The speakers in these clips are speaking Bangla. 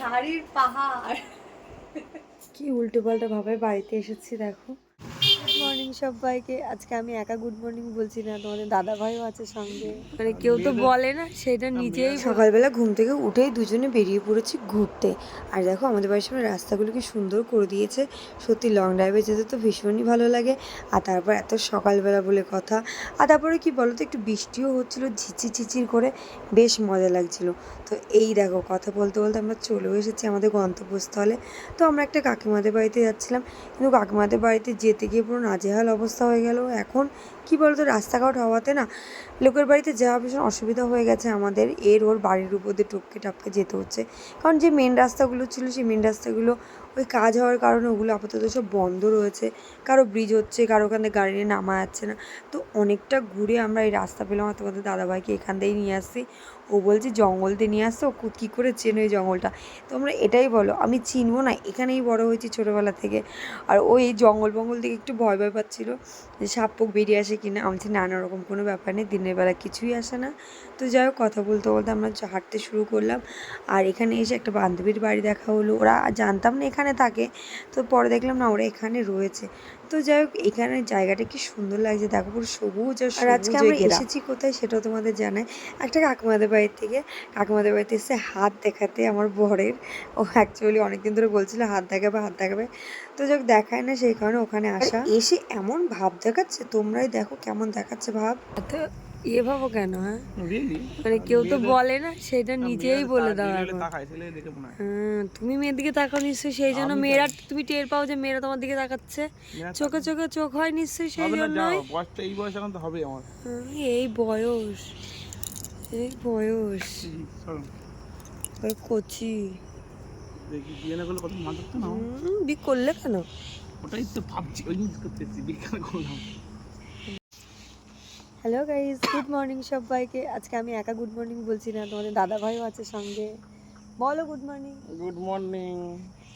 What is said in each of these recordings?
শাড়ির পাহাড়। কি উল্টো পাল্টা ভাবে বাড়িতে এসেছি দেখো। মর্নিং সবাইকে আজকে আমি একা গুড মর্নিং বলছি না তোমাদের দাদা ভাইও আছে সঙ্গে। মানে কেউ তো বলে না সেটা নিজেই সকালবেলা ঘুম থেকে উঠেই দুজনে বেরিয়ে পড়েছি ঘুরতে। আর দেখো আমাদের বাড়ির সামনে রাস্তাগুলো কি সুন্দর করে দিয়েছে। সত্যি লং ড্রাইভে যেতে তো ভীষণই ভালো লাগে। আর তারপর এত সকালবেলা বলে কথা। আর তারপরে কি বলো তো একটু বৃষ্টিও হচ্ছিল ঝিচির ঝিচির করে বেশ মজা লাগছিল। তো এই দেখো কথা বলতে বলতে আমরা চলেও এসেছি আমাদের গন্তব্যস্থলে। তো আমরা একটা কাকিমাদের বাড়িতে যাচ্ছিলাম। কিন্তু কাকিমাদের বাড়িতে যেতে গিয়ে পুরো নাজেহাল অবস্থা হয়ে গেল। এখন কি বলতো, রাস্তাঘাট হওয়াতে না লোকের বাড়িতে যাওয়া ভীষণ অসুবিধা হয়ে গেছে আমাদের। এর ওর বাড়ির উপর দিয়ে টপকে টাপকে যেতে হচ্ছে। কারণ যে মেন রাস্তাগুলো ছিল, সেই মেন রাস্তাগুলো ওই কাজ হওয়ার কারণে ওগুলো আপাতত সব বন্ধ রয়েছে। কারও ব্রিজ হচ্ছে, কারও ওখান থেকে গাড়ি নিয়ে নামা যাচ্ছে না। তো অনেকটা ঘুরে আমরা এই রাস্তা পেলাম, আর তোমাদের দাদাভাইকে এখান থেকেই নিয়ে আসছি। ও বলছে, জঙ্গল দিয়ে নিয়ে আসছে? ও কী করে চেনো এই জঙ্গলটা? তোমরা এটাই বলো, আমি চিনবো না, এখানেই বড় হয়েছি ছোটোবেলা থেকে। আর ওই জঙ্গল বঙ্গল থেকে একটু ভয় ভয় পাচ্ছিলো। যে সাপ পোক বেরিয়ে আসে কিনা আমি যে নানা রকম কোনো ব্যাপার নেই, দিনের বেলা কিছুই আসে না। তো যাই হোক, কথা বলতে বলতে আমরা হাঁটতে শুরু করলাম। আর এখানে এসে একটা বান্ধবীর বাড়ি দেখা হলো। ওরা জানতাম না এখানে থাকে। তো পরে দেখলাম না ওরা এখানে রয়েছে। তো যাই হোক এখানে জায়গাটা কি সুন্দর লাগছে। দেখো পুরো সবুজ আর আজকে আমরা এসেছি কোথায় সেটাও তোমাদের জানাই। একটা কাকিমাদের বাড়ির থেকে কাকিমাদের বাড়িতে এসে হাত দেখাতে আমার বরের। ও অ্যাকচুয়ালি অনেকদিন ধরে বলছিল হাত দেখাবে হাত দেখাবে। তো যাক দেখায় না সেই কারণে ওখানে আসা। এসে এমন ভাব দেখাচ্ছে তোমরাই দেখো কেমন দেখাচ্ছে ভাব। ইয়ে ভাবো কেন হ্যাঁ? মানে কেউ তো বলে না সেটা নিজেই বলে দাও হয়। তুমি মেয়ের দিকে তাকাও নিশ্চয়ই সেই জন্য মেয়েরা তুমি টের পাও যে মেয়েরা তোমার দিকে তাকাচ্ছে। চোখে চোখে চোখ হয় নিশ্চয়ই সেই হবে জন্যই। এই বয়স এখন তো হবে আমার। এই বয়স এই বয়স। ওই কচি। দেখি বিয়ে না করলে কত মাছ না? হুম, বি করলে কেন? ওটাই তো ভাবছি ওই জিনিস করতেছি বিজ্ঞান করলাম? হ্যালো গাইজ গুড মর্নিং সবাইকে। আজকে আমি একা গুড মর্নিং বলছি না তোমাদের দাদা ভাইও আছে সঙ্গে। বলো গুড মর্নিং গুড মর্নিং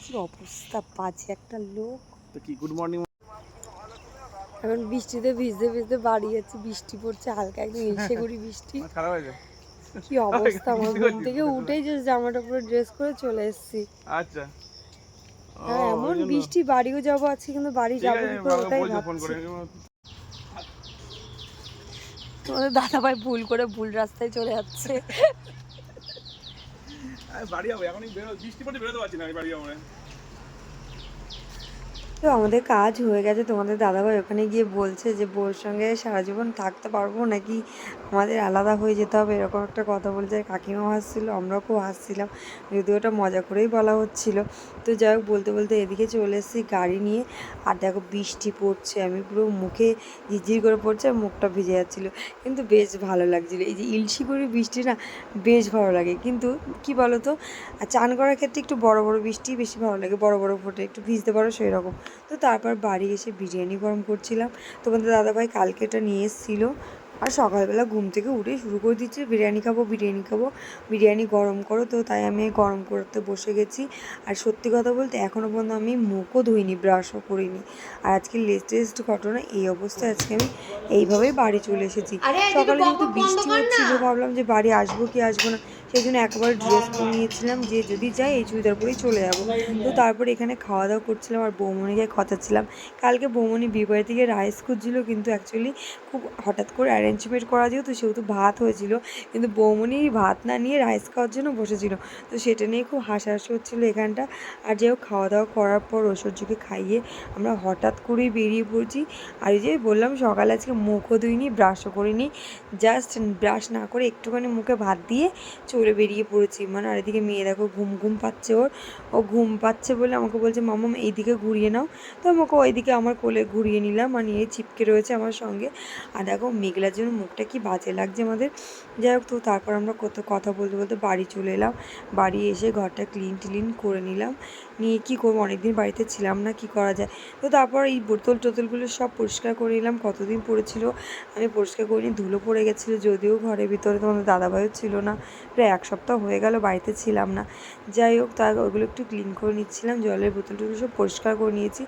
কি অবস্থা বাজে একটা লোক। তো কি গুড মর্নিং এখন বৃষ্টিতে ভিজতে ভিজতে বাড়ি যাচ্ছে বৃষ্টি পড়ছে হালকা একদম ইলশে করি বৃষ্টি। খারাপ কি অবস্থা আমার ঘুম থেকে উঠেই যে জামাটা পুরো ড্রেস করে চলে এসেছি। আচ্ছা। হ্যাঁ এমন বৃষ্টি বাড়িও যাব আজকে কিন্তু বাড়ি যাব কি করে ওটাই ভাবছি। তোমাদের দাদা ভাই ভুল করে ভুল রাস্তায় চলে যাচ্ছে বাড়ি যাব, এখনই বেরো বৃষ্টি পড়তে বেরোতে পারছি না বাড়ি যাব না। তো আমাদের কাজ হয়ে গেছে। তোমাদের দাদাভাই ওখানে গিয়ে বলছে যে, বউর সঙ্গে সারা জীবন থাকতে পারব নাকি আমাদের আলাদা হয়ে যেতে হবে? এরকম একটা কথা বলছে। কাকিমাও হাসছিল, আমরাও খুব হাসছিলাম। যদিও ওটা মজা করেই বলা হচ্ছিল। তো যাই হোক, বলতে বলতে এদিকে চলে এসেছি গাড়ি নিয়ে। আর দেখো, বৃষ্টি পড়ছে। আমি পুরো মুখে ঝিরঝির করে পড়ছে আর মুখটা ভিজে যাচ্ছিল। কিন্তু বেশ ভালো লাগছিল। এই যে ইলশি করে বৃষ্টি না, বেশ ভালো লাগে। কিন্তু কি বলো তো চান করার ক্ষেত্রে একটু বড় বড় বৃষ্টি বেশি ভালো লাগে। বড় বড় ফোটে একটু ভিজতে পারো সেই রকম তো তারপর বাড়ি এসে বিরিয়ানি গরম করছিলাম। তো তোমাদের দাদাভাই কালকে এটা নিয়ে এসেছিল। আর সকালবেলা ঘুম থেকে উঠে শুরু করে দিচ্ছে বিরিয়ানি খাব বিরিয়ানি খাব বিরিয়ানি গরম করো। তো তাই আমি গরম করতে বসে গেছি। আর সত্যি কথা বলতে এখনও পর্যন্ত আমি মুখও ধুইনি ব্রাশও করিনি। আর আজকে লেটেস্ট ঘটনা এই অবস্থায় আজকে আমি এইভাবেই বাড়ি চলে এসেছি। সকালে কিন্তু বৃষ্টি হচ্ছিল ভাবলাম যে বাড়ি আসব কি আসব না। সেই জন্য একবার ড্রেস নিয়েছিলাম, যে যদি যাই এই চুড়িদার পরেই চলে যাব। তো তারপর এখানে খাওয়া দাওয়া করছিলাম আর বৌমনিকে খতাচ্ছিলাম কালকে বৌমনি বিয়ে থেকে রাইস খুঁজছিল, কিন্তু অ্যাকচুয়ালি খুব হঠাৎ করে অ্যারেঞ্জমেন্ট করা যেহেতু সেহেতু ভাত হয়েছিল, কিন্তু বৌমনি ভাত না নিয়ে রাইস খাওয়ার জন্য বসেছিল। তো সেটা নিয়ে খুব হাসাহাসি হচ্ছিল এখানটা। আর যাই খাওয়া দাওয়া করার পর ঐশ্বর্যকে খাইয়ে আমরা হঠাৎ করেই বেরিয়ে পড়ছি। আর যে বললাম, সকালে আজকে মুখও ধুইনি ব্রাশও করিনি। জাস্ট ব্রাশ না করে একটুখানি মুখে ভাত দিয়ে চলে বেরিয়ে পড়েছি মানে আর এদিকে মেয়ে দেখো ঘুম ঘুম পাচ্ছে ওর। ও ঘুম পাচ্ছে বলে আমাকে বলছে, মামাম এইদিকে ঘুরিয়ে নাও। তো আমাকে ওইদিকে আমার কোলে ঘুরিয়ে নিলাম, আর নিয়ে চিপকে রয়েছে আমার সঙ্গে। আর দেখো মেঘলার জন্য মুখটা কি বাজে লাগছে আমাদের। যাই হোক, তো তারপর আমরা কত কথা বলতে বলতে বাড়ি চলে এলাম। বাড়ি এসে ঘরটা ক্লিন টিলিন করে নিলাম। নিয়ে কী করব? অনেকদিন বাড়িতে ছিলাম না, কি করা যায়? তো তারপর এই বোতল টোতলগুলো সব পরিষ্কার করে নিলাম। কতদিন পড়েছিল আমি পরিষ্কার করিনি, ধুলো পড়ে গেছিল, যদিও ঘরের ভিতরে তোমাদের দাদাভাইও ছিল না। প্রায় প্রায় এক সপ্তাহ হয়ে গেল, বাড়িতে ছিলাম না। যাই হোক তা ওগুলো একটু ক্লিন করে নিচ্ছিলাম, জলের বোতল টোতল সব পরিষ্কার করে নিয়েছি।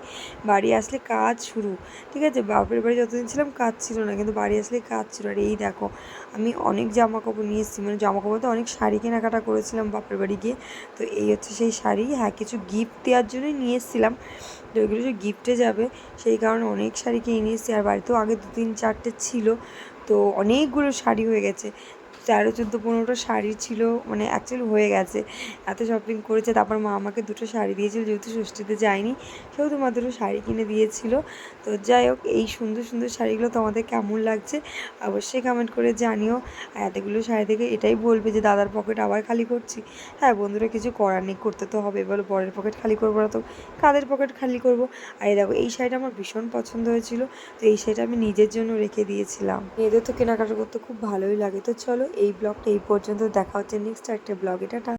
বাড়ি আসলে কাজ শুরু, ঠিক আছে? বাপের বাড়ি যতদিন ছিলাম কাজ ছিল না, কিন্তু বাড়ি আসলে কাজ ছিল। আর এই দেখো, আমি অনেক জামা কাপড় নিয়ে এসেছি মানে জামা কাপড় তো অনেক শাড়ি কেনাকাটা করেছিলাম বাপের বাড়ি গিয়ে। তো এই হচ্ছে সেই শাড়ি হ্যাঁ কিছু গিফট দেওয়ার জন্যই নিয়ে এসেছিলাম। তো ওইগুলো যে গিফটে যাবে, সেই কারণে অনেক শাড়ি কিনে নিয়ে এসেছি। আর বাড়িতেও আগে দু তিন চারটে ছিল, তো অনেকগুলো শাড়ি হয়ে গেছে। তেরো, চোদ্দ, পনেরোটা শাড়ি ছিল মানে অ্যাকচুয়ালি হয়ে গেছে। এত শপিং করেছে, তারপর মা আমাকে দুটো শাড়ি দিয়েছিল, যেহেতু ষষ্ঠীতে যায়নি সেহেতু মা দুটো শাড়ি কিনে দিয়েছিল। তো যাই হোক, এই সুন্দর সুন্দর শাড়িগুলো তোমাদের কেমন লাগছে, অবশ্যই কমেন্ট করে জানিও। আর এতগুলো শাড়ি থেকে এটাই বলবে যে, দাদার পকেট আবার খালি করছি? হ্যাঁ বন্ধুরা, কিছু করার নেই, করতে তো হবে। বলো পরের পকেট খালি করব না তো, কাদের পকেট খালি করব? আর এই দেখো, এই শাড়িটা আমার ভীষণ পছন্দ হয়েছিল, তো এই শাড়িটা আমি নিজের জন্য রেখে দিয়েছিলাম। মেয়েদের তো কেনাকাটা করতে খুব ভালোই লাগে, তো চলো এই ব্লগটা এই পর্যন্ত দেখা হচ্ছে। নেক্সট একটা ব্লগ। এটা